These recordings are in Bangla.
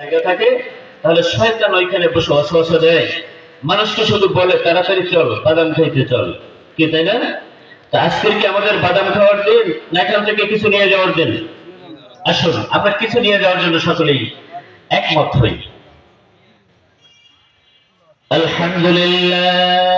জায়গা থাকে, তাহলে শয়তান ওইখানে বসে অসহসা দেয়। মানুষকে শুধু বলে, তাড়াতাড়ি চল, বাদাম খাইতে চল। কি, তাই না? তা আজকের কি আমাদের বাদাম খাওয়ার দিন না এখান থেকে কিছু নিয়ে যাওয়ার দিন? আসুন, আমরা কিছু নিয়ে যাওয়ার জন্য সকলেই একমত হই। আলহামদুলিল্লাহ।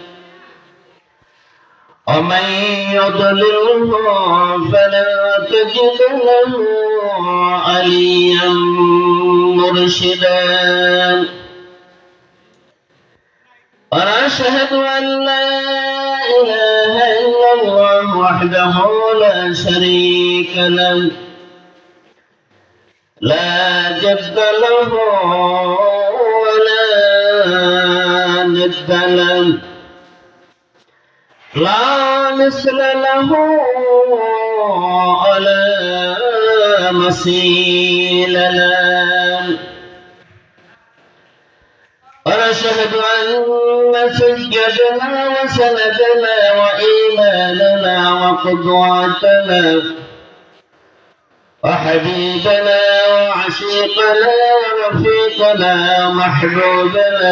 ومن يضلله فلا تجد له عليا مرشدا. ونشهد أن لا إله إلا الله وحده لا شريك له. لا جد له ولا ند له. لا مثل له ولا مثيل له ونشهد أن سيدنا وسندنا وإيماننا وقدوتنا. وحبيبنا وعشيقنا ورفيقنا ومحبوبنا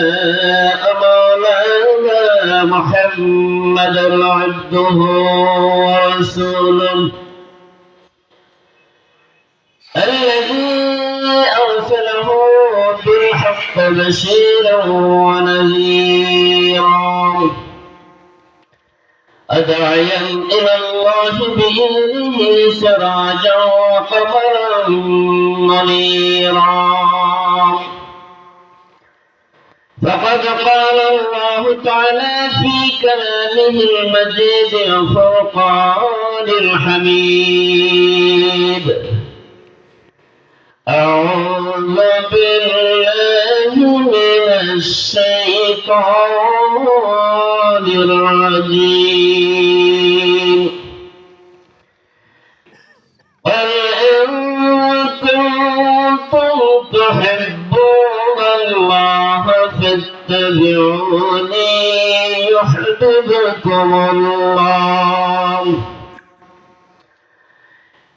مولانا محمد عبده ورسوله. الذي أرسله بالحق بشيرا ونذيرا. أدعيا إلى الله بإذنه سراجا وقمرا منيرا. فقد قال الله تعالى في كلامه المجيد الفرقان الحميد. أعوذ بالله من الشيطان الرجيم. قل إن كنتم تحبون الله فاتبعوني يحببكم الله.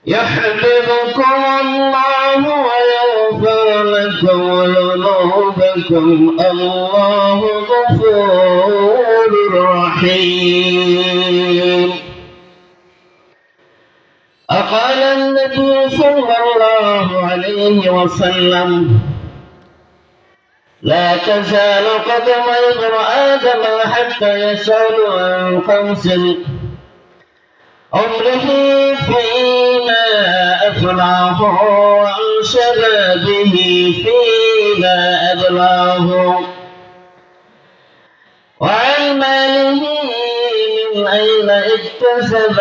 يحببكم الله ويغفر لكم ذنوبكم. الله غفور رحيم. أقال النبي صلى الله عليه وسلم لا تزال قدم ابن آدم حتى يسأل عن خمس عمره فيما أفناه وعن شبابه فيما أبلاه وعن ماله من أين اكتسب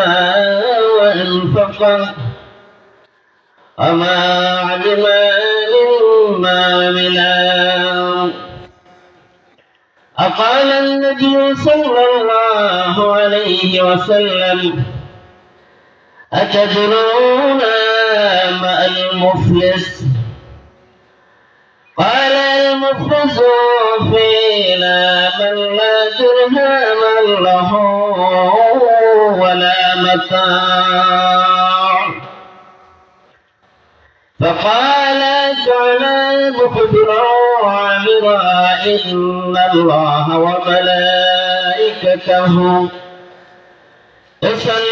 وأنفق. وما علم مما عملا أقال النبي صلى الله عليه وسلم أتدرون ما المفلس؟ قال المفلس فينا من لا درهم له ولا متاع. فقال تعالى مخبرا عامرا إن الله وملائكته يصلون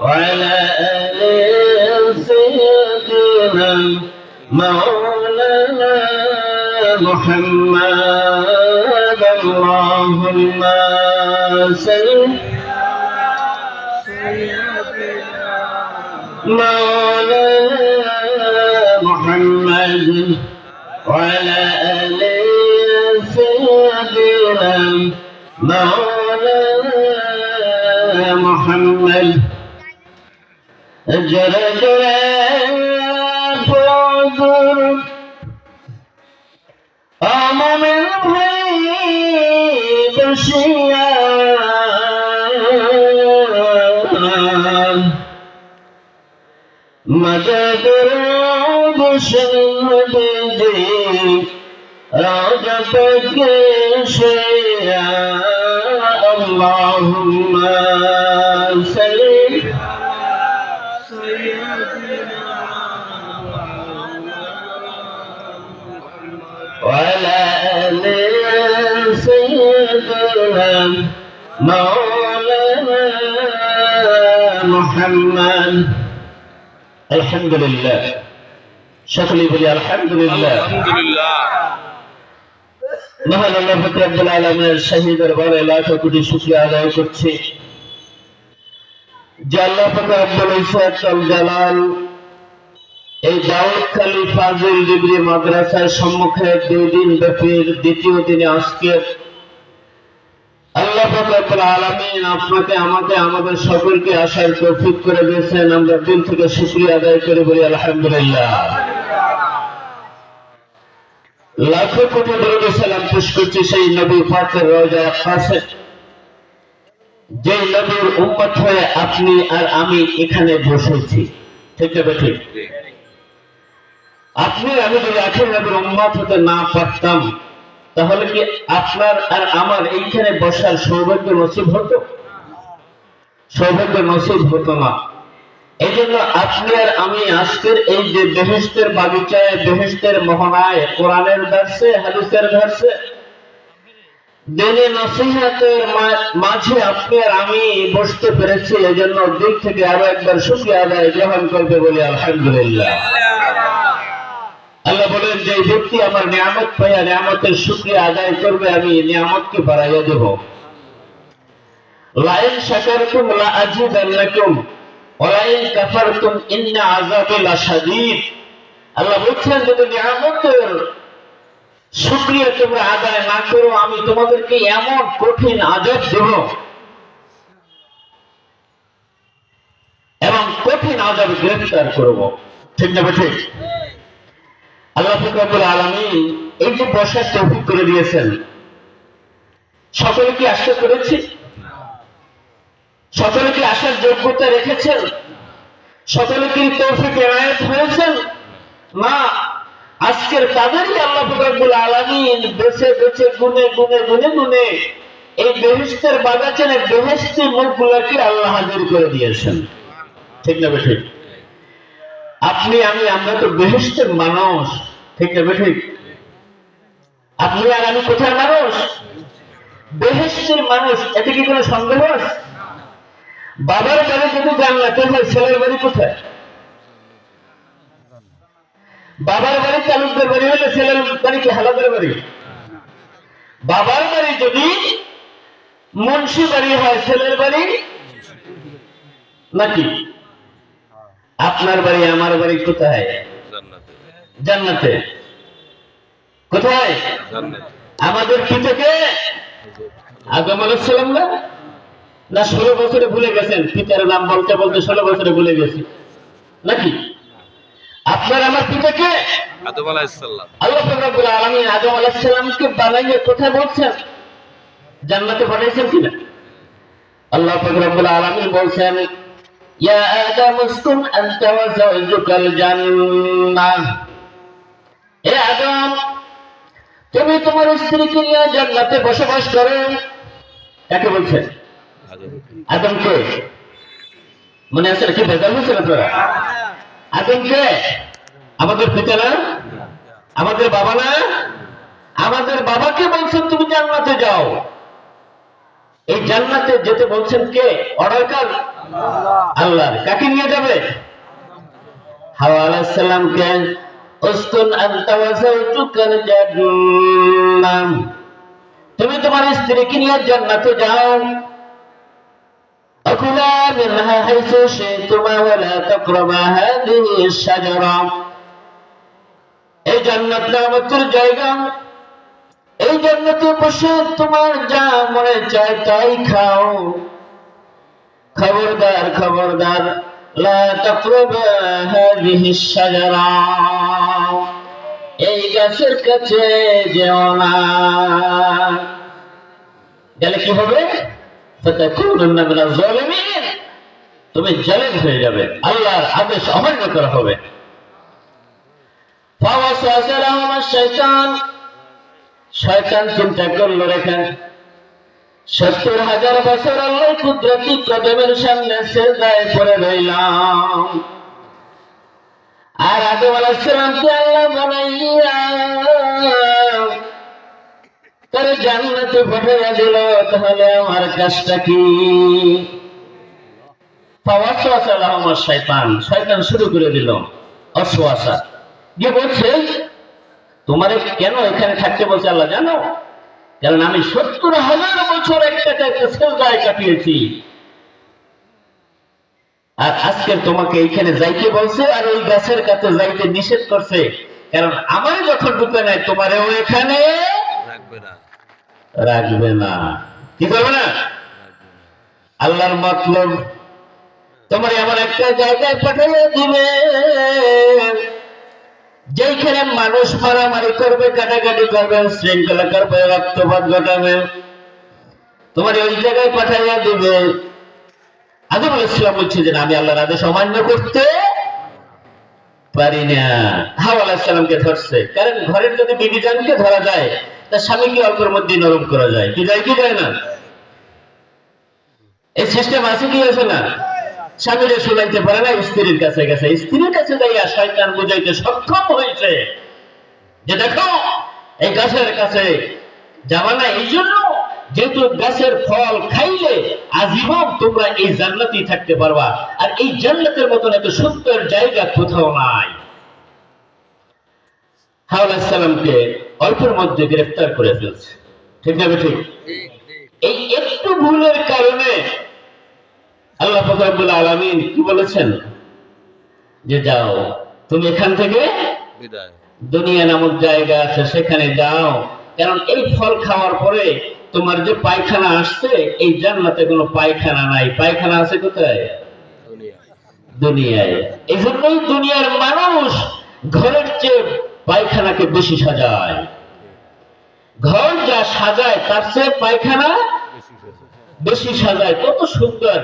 وعلى آل سيدنا مولانا محمد اللهم صل مولانا محمد وعلى آل سيدنا مولانا محمد জোরে জোরে আমার ভাই বসিয়া মদর বসে রাজা পকে সে আল্লাহুম্মা আলহামদুলিল্লাহ। সকলেই বলি আলহামদুলিল্লাহ। মহান আল্লাহ আলমের শাহিদের লাখ কোটি শুক্রিয়া আদায় করছি। যে আল্লাহ ইসাদ জালাল এই ফাজিল ডিগ্রি মাদ্রাসার সম্মুখে দুই দিন ব্যাপীর দ্বিতীয় দিনে আজকের আল্লাহ আলমিন আপনাকে আমাকে আমাদের সকলকে আসার তৌফিক করে দিয়েছেন। আমরা দিন থেকে শুক্রিয়া আদায় করে বলি আলহামদুলিল্লাহ। লাখো কোটি দরুদ সালাম পেশ করছি সেই নবী পাকের রোজা কাছে যে নবীর উম্মত হয়ে আপনি আর আমি এখানে বসেছি। ঠিক না ঠিক আপনি আমি যদি আখের নবীর উম্মত হতে না পারতাম তাহলে কি আপনার আর আমার এইখানে বসার সৌভাগ্য নসিব হতো? সৌভাগ্য নসিব হতো না। এই জন্য আপনি আর আমি আজকের এই যে বেহেস্তের বাগিচায় বেহেস্তের মোহনায়, কোরআনের দার্সে হাদিসের দার্সে দিনে নসিহাতের মাঝে আপনি আর আমি বসতে পেরেছি এই জন্য দিক থেকে আরও একবার সুখী আদায় গ্রহণ করবে বলে আলহামদুলিল্লাহ। আল্লাহ বলেন, যে ব্যক্তি আমার নিয়ামত পাইয়া নিয়ামতের শুক্রিয়া আদায় করবে, আমি নিয়ামতকে বাড়াইয়া দেব। লাইন শাকারতুম লা আজিদান্নাকুম ইন্না আল্লাহ বলছেন, যদি নিয়ামতের শুকরিয়া তোমরা আদায় না করো, আমি তোমাদেরকে এমন কঠিন আজাব দেব। এবং কঠিন আজাব গ্রেফতার করব। ঠিক না ঠিক আল্লাহ ফকরাবুল আলমিন এই যে বসার তৌফিক করে দিয়েছেন, সকলে কি পেরেছি? সকলে কি আসার যোগ্যতা রেখেছেন? সকলে কি তৌফিক এনায়ত হয়েছেন? না আজকের তাদেরই আল্লাহ আলমিন বেছে বেছে গুনে গুনে গুনে গুনে এই বেহেস্তের বাগাচানের বেহেস্তি মুখগুলোকে আল্লাহ হাজির করে দিয়েছেন। ঠিক না ঠিক আপনি, আমি, আমরা তো বেহেস্তের মানুষ। ঠিক না ঠিক আপনি আর আমি কোথায় মানুষ? বেহেস্তের মানুষ, এতে কি কোনো সন্দেহ বাবার বাড়ি যদি জানলাতে হয় ছেলের বাড়ি কোথায়? বাবার বাড়ি তালুকদের বাড়ি হলে ছেলের বাড়ি কি হালাদের বাড়ি? বাবার বাড়ি যদি মুন্সি বাড়ি হয়, ছেলের বাড়ি নাকি? আপনার বাড়ি আমার বাড়ি কোথায়? জান্নাতে। কোথায়? আমাদের কি থেকে? আদম আলাইসালাম না? না ষোলো বছরে ভুলে গেছেন। পিতার নাম বলতে বলতে ষোলো বছরে ভুলে গেছি। নাকি? আপনার আমার পিতাকে আদম আলাইহিসসালাম আল্লাহ রাব্বুল আলামিন আদম আলাইহিসসালামকে বানাইয়ে কোথায় বলছেন? জান্নাতে পাঠাইছেন কিনা? আল্লাহ রাব্বুল আলামিন বলছেন আদম উসকুন আনতা ওয়া যাওজুকাল জান্নাহ হে আদম তুমি তোমার স্ত্রীকে নিয়ে জান্নাতে বসবাস করো। কাকে বলছেন? আদমকে। মনে আছে কি ভেজাল হয়েছিল আপনারা? আদমকে। আমাদের পিতা না? আমাদের বাবা না? আমাদের বাবাকে বলছেন তুমি জান্নাতে যাও। এই জান্নাতে যেতে বলছেন কে অর্ডার কার আল্লাহ কাকে নিয়ে যাবে হাওয়া আলাইসাল্লামকে উসকুন আনতা ওয়া যাওজুকাল জান্নাহ তুমি তোমার স্ত্রীকে নিয়ে জান্নাতে যাও أكلا منها حيث شئتما ولا تقربا هذه الشجرة এই জান্নাত নামতের জায়গা এই জান্নাতে বসে তোমার যা মনে চায় তাই খাও। খবরদার খবরদার এই গাছের কাছে যেও না। কি হবে? তুমি জালেম হয়ে যাবে। আল্লাহর আদেশ অমান্য করা হবে। ফাওয়াসওয়াসা লাহুমা শাইতান শয়তান চিন্তা করল রেখেন সত্তর হাজার বছর আল্লাহ কুদরতি কদমের সামনে সেজদায় পড়ে রইলাম। আর আদম আলাইহিস সালামকে আল্লাহ বানাইয়া তার জান্নাতে পাঠিয়ে দিল, তাহলে আমার কাজটা কি? ফাওয়াসওয়াসা লাহুমা শাইতান শয়তান শুরু করে দিল অসওয়াসা গিয়ে বলছে তোমারে কেন এখানে থাকতে বলছে আল্লাহ জানো? কারণ আমি সত্তর হাজার বছর একটা সেলদায় কাটিয়েছি আর আজকে তোমাকে এইখানে যাইতে বলছে আর ওই গাছের কাছে যাইতে নিষেধ করছে। কারণ আমার যখন ঢুকে নাই তোমারেও এখানে রাখবে না। রাখবে না। কি করবে না? আল্লাহর মতলব তোমার এমন একটা জায়গায় পাঠিয়ে দিবে। যেখানে মানুষ মারামারি করবে, কাটাকাটি করবে, শৃঙ্খলা করবে, রক্তপাত ঘটাবে, তোমার ওই জায়গায় পাঠাইয়া দিবে। আদম আলাইসালাম বলছে যে আমি আল্লাহর আদেশ অমান্য করতে পারি না। হাওয়া আলাইসালামকে ধরছে। কারণ ঘরের যদি বিবিজানকে ধরা যায়, তার স্বামীকে অল্পের মধ্যে নরম করা যায়। কি যায় কি যায় না? এই সিস্টেম আছে কি আছে না। স্বামীরে শুনাইতে পারে না, স্ত্রীর কাছে গেছে। স্ত্রীর কাছে যাইয়া শয়তান বুঝাইতে সক্ষম হয়েছে যে দেখো, এই গাছের কাছে যাবা না, এই জন্য যেহেতু গাছের ফল খাইলে আজীবন তোমরা এই জান্নাতেই থাকতে পারবা। আর এই জান্নাতের মতন এত সুন্দর জায়গা কোথাও নাই। হাওলা সালামকে অল্পের মধ্যে গ্রেফতার করে ফেলছে। ঠিক না ঠিক এই একটু ভুলের কারণে আল্লাহ ফকরাবুল আলমিন কি বলেছেন? যে যাও তুমি এখান থেকে দুনিয়া নামক জায়গা আছে সেখানে যাও। কারণ এই ফল খাওয়ার পরে তোমার যে পায়খানা আসছে এই জান্নাতে কোনো পায়খানা নাই। পায়খানা আছে কোথায়? দুনিয়ায়। এই জন্যই দুনিয়ার মানুষ ঘরের চেয়ে পায়খানাকে বেশি সাজায়। ঘর যা সাজায় তার চেয়ে পায়খানা বেশি বেশি সাজায়। কত সুন্দর।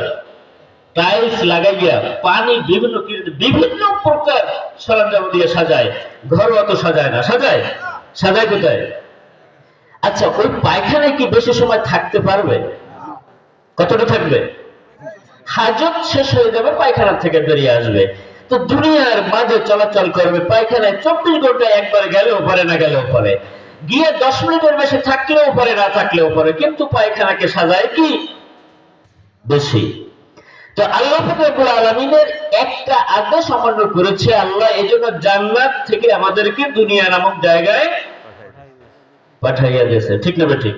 টাইলস লাগাইয়া পানি বিভিন্ন বিভিন্ন প্রকার সরঞ্জাম দিয়ে সাজায়। ঘর অত সাজায় না। সাজায়? সাজায় কোথায়? আচ্ছা ওই পায়খানায় কি বেশি সময় থাকতে পারবে? কতটা থাকবে? হাজত শেষ হয়ে যাবে, পায়খানা থেকে বেরিয়ে আসবে। তো দুনিয়ার মাঝে চলাচল করবে, পায়খানায় চব্বিশ ঘন্টায় একবার গেলেও পারে না গেলেও পারে। গিয়ে দশ মিনিটের বেশি থাকলেও পারে, না থাকলেও পারে। কিন্তু পায়খানাকে সাজায় কি? বেশি। তো আল্লাহ ফকরুল আলমিনের একটা আদেশ অমান্য করেছে আল্লাহ এই জন্য জান্নাত থেকে আমাদেরকে দুনিয়া নামক জায়গায় পাঠাইয়া দিয়েছে। ঠিক না ঠিক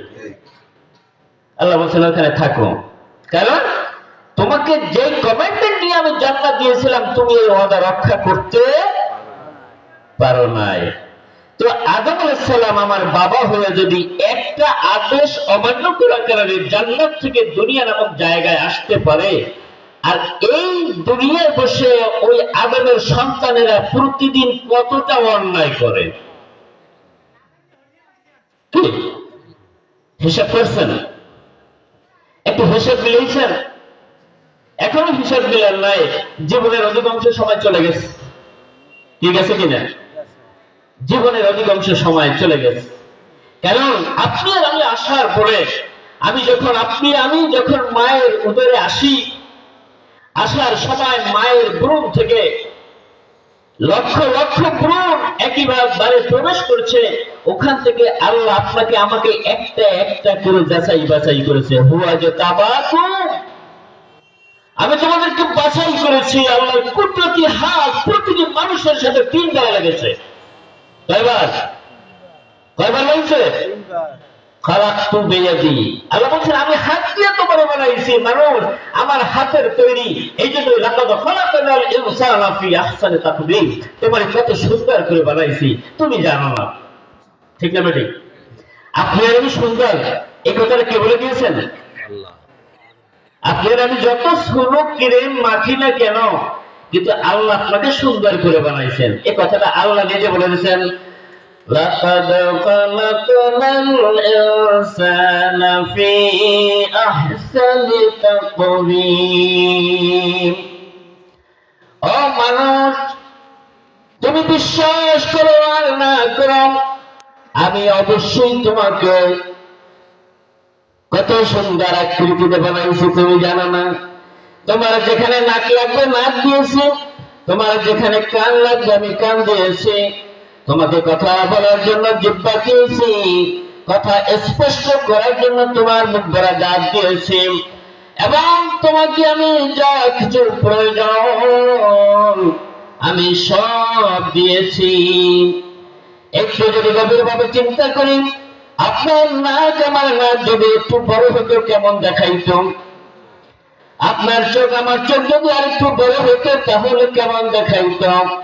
আল্লাহ বলছেন, ওখানে থাকো। কারণ তোমাকে যে কমেন্টের নিয়ে আমি জান্নাত দিয়েছিলাম, তুমি এই ওয়াদা রক্ষা করতে পারো নাই। তো আদম আলাইসাল্লাম আমার বাবা হয়ে যদি একটা আদেশ অমান্য করার কারণে জান্নাত থেকে দুনিয়া নামক জায়গায় আসতে পারে আর এই দুনিয়ায় বসে ওই আদমের সন্তানেরা প্রতিদিন কতটা অন্যায় করে? হিসাব করছেন? একটু হিসাব মিলিয়েছেন এখনও হিসাব মিলার নাই, জীবনের অধিকাংশ সময় চলে গেছে। ঠিক আছে কিনা? জীবনের অধিকাংশ সময় চলে গেছে। কারণ আপনি আর আমি আসার পরে, আমি যখন আপনি, আমি যখন মায়ের উদরে আসি আসার সময় মায়ের ভ্রূণ থেকে লক্ষ লক্ষ ভ্রূণ একইবারে প্রবেশ করছে। ওখান থেকে আল্লাহ আপনাকে আমাকে একটা একটা করে যাচাই বাছাই করেছে। হুয়া যে তাবাকু। আমি তোমাদেরকে বাছাই করেছি, আল্লাহর কুদরতি হাত প্রতিটি মানুষের সাথে তিন বেলা লেগেছে। কয়বার? কয়বার বলছে বেয়াদি। আল্লাহ বলছেন আমি হাত দিয়ে তোমারে বানাইছি মানুষ আমার হাতের তৈরি। এই জন্য লাকাদ খালাকানাল ইনসানা ফি আহসানি তাকবীর তোমারে কত সুন্দর করে বানাইছি তুমি জানো না। ঠিক না বেটি আপনি আমি সুন্দর এই কথাটা কে বলে দিয়েছেন? আপনার আমি যত সুলো ক্রিম মাখি না কেন কিন্তু আল্লাহ আপনাকে সুন্দর করে বানাইছেন। এই কথাটা আল্লাহ নিজে বলে দিয়েছেন। لقد خلقنا الإنسان في أحسن تقويم ও মানুষ তুমি বিশ্বাস করো আর না করো আমি অবশ্যই তোমাকে কত সুন্দর আকৃতিতে বানাইছি তুমি জানো না তোমার যেখানে নাক লাগবে নাক দিয়েছি তোমার যেখানে কান লাগবে আমি কান দিয়েছি তোমাকে কথা বলার জন্য জিব্বা দিয়েছি। কথা স্পষ্ট করার জন্য তোমার মুখ ভরা দাঁত দিয়েছি। এবং তোমাকে আমি যা কিছু প্রয়োজন, আমি সব দিয়েছি। একটু যদি গভীরভাবে চিন্তা করি, আপনার নাক আমার নাক যদি একটু বড় হতো, কেমন দেখাইতো? আপনার চোখ, আমার চোখ যদি আর একটু বড় হতো তাহলে কেমন দেখাইতো?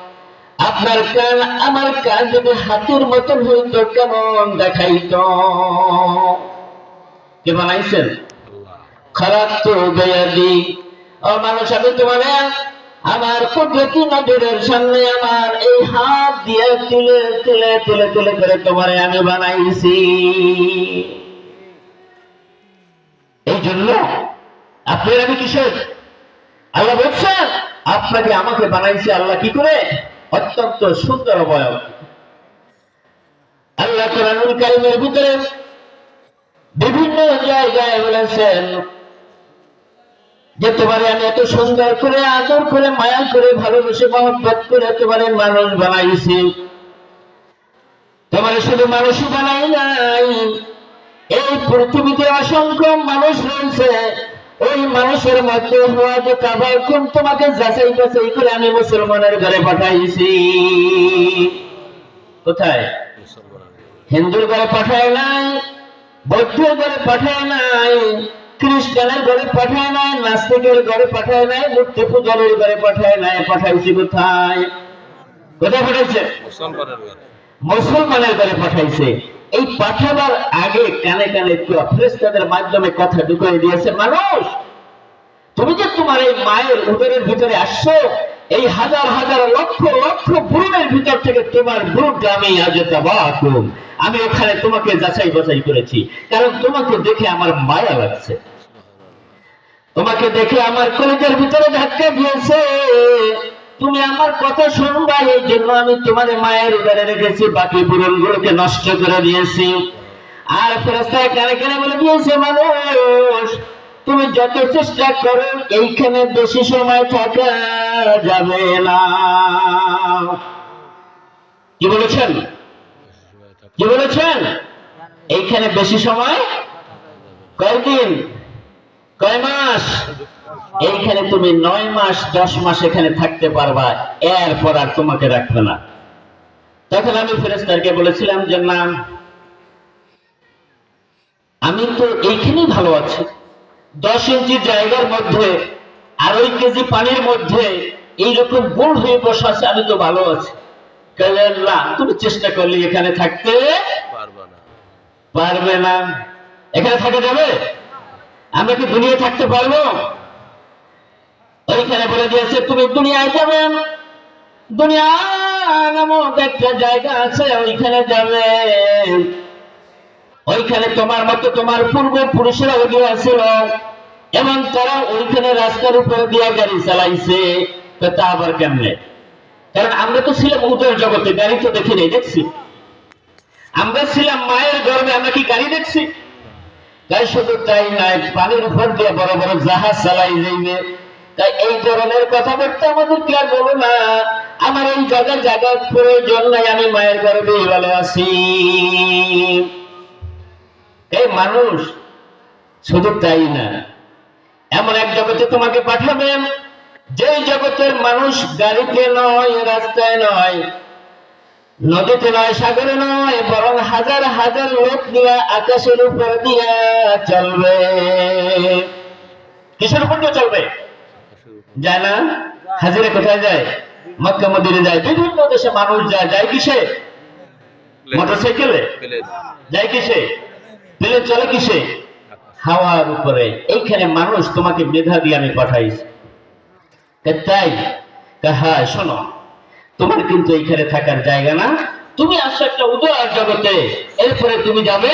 আপনার কান, আমার কান যদি হাতির মতন হইতো, কেমন দেখাইতো? কে বানাইছেন? খারাপ তো বেয়াদি ও মানুষ, আমি তোমার আমার কুদরতি নজরের সামনে আমার এই হাত দিয়ে তুলে তুলে তুলে তুলে করে তোমারে আমি বানাইছি। এই জন্য আপনার আমি কিসের? আল্লাহ বলছেন, আপনাকে আমাকে বানাইছে আল্লাহ কি করে? অত্যন্ত সুন্দর অবয়ব আল্লাহ কোরআনুল কারিমের ভিতরে বিভিন্ন জায়গায় বলেছেন যে তোমারে আমি এত সুন্দর করে, আদর করে, মায়া করে, ভালোবেসে, মহব্বত করে তোমারে মানুষ বানাইছি। তোমার শুধু মানুষই বানাই নাই, এই পৃথিবীতে অসংখ্য মানুষ রয়েছে। ওই মানুষের মধ্যে হওয়া যে কাবার কোন তোমাকে যাচাই বাছাই করে আমি মুসলমানের ঘরে পাঠাইছি। কোথায়? হিন্দুর ঘরে পাঠায় নাই বৌদ্ধের ঘরে পাঠায় নাই খ্রিস্টানের ঘরে পাঠায় নাই নাস্তিকের ঘরে পাঠায় নাই মূর্তি পূজনের ঘরে পাঠায় নাই পাঠাইছি কোথায়? কোথায় পাঠাইছে? মুসলমানের ঘরে। মুসলমানের ঘরে পাঠাইছে। এই পাঠাবার আগে কানে কানে ফেরেস্তাদের মাধ্যমে কথা ঢুকিয়ে দিয়েছে, মানুষ, তুমি যে তোমার এই মায়ের উদরের ভিতরে আসছো, এই হাজার হাজার লক্ষ লক্ষ বুরুনের ভিতর থেকে তোমার বুরুটা আমি আজ তাবাকুম আমি ওখানে তোমাকে যাচাই বাছাই করেছি, কারণ তোমাকে দেখে আমার মায়া লাগছে। তোমাকে দেখে আমার কলেজের ভিতরে ধাক্কা দিয়েছে। তুমি আমার কথা শুনবা এই জন্য আমি তোমার মায়ের উদারে রেখেছি, বাকি বুড়ন গুলোকে নষ্ট করে দিয়েছি। আর ফেরস্তায় কানে কানে বলে দিয়েছে মানুষ? তুমি যত চেষ্টা করো, এইখানে বেশি সময় থাকা যাবে না। কি বলেছেন? কি বলেছেন? এইখানে বেশি সময় কয়দিন? কয় মাস? এইখানে তুমি নয় মাস দশ মাস এখানে থাকতে পারবা এরপর আর তোমাকে রাখবে না। তখন আমি ফেরেস্তারকে বলেছিলাম যে না আমি তো এইখানেই ভালো আছি। দশ ইঞ্চি জায়গার মধ্যে আড়াই কেজি পানির মধ্যে এইরকম গোল হয়ে বসে আছে আমি তো ভালো আছি। তুমি চেষ্টা করলে এখানে থাকতে পারবা পারবে না। এখানে থাকা যাবে? আমরা কি দুনিয়া থাকতে পারব? ওইখানে বলে দিয়েছে, তুমি দুনিয়ায় যাবে দুনিয়া নামক একটা জায়গা আছে, ওইখানে যাবে। ওইখানে তোমার মতো তোমার পূর্ব পুরুষেরা ছিল এবং তারা ওইখানে রাস্তার উপরে দিয়ে গাড়ি চালাইছে। তো তা আবার কেমনে? কারণ আমরা তো ছিলাম উদয় জগতে, গাড়ি তো দেখি নাই, দেখছি। আমরা ছিলাম মায়ের গর্বে আমরা কি গাড়ি দেখছি? তাই শুধু তাই নাই পানির উপর দিয়ে বড় বড় জাহাজ চালাই যাইবে। তাই এই ধরনের কথাবার্তা আমাদের কি আর বলো না। আমার এই জায়গায় জায়গার প্রয়োজন নাই, আমি মায়ের গর্বে ভালো আছি। এই মানুষ, শুধু তাই না, এমন এক জগতে তোমাকে পাঠাবেন যে জগতের মানুষ গাড়িতে নয়, রাস্তায় নয়, নদীতে নয়, সাগরে নয়, বরং হাজার হাজার লোক দিয়া, আকাশের উপর দিয়া চলবে। কিসের উপর চলবে? যায় না? হাজিরে কোথায় যায়? মক্কা মদিনে যায়। বিভিন্ন দেশে মানুষ যায়। যায় কিসে? মোটরসাইকেলে। যায় কিসে? প্লেন চলে কিসে? হাওয়ার উপরে। এইখানে মানুষ তোমাকে মেধা দিয়ে আমি পাঠাইছি। তাই হ্যাঁ শোনো। তোমার কিন্তু এইখানে থাকার জায়গা না। তুমি আসছো একটা উদয় জগতে। এরপরে তুমি যাবে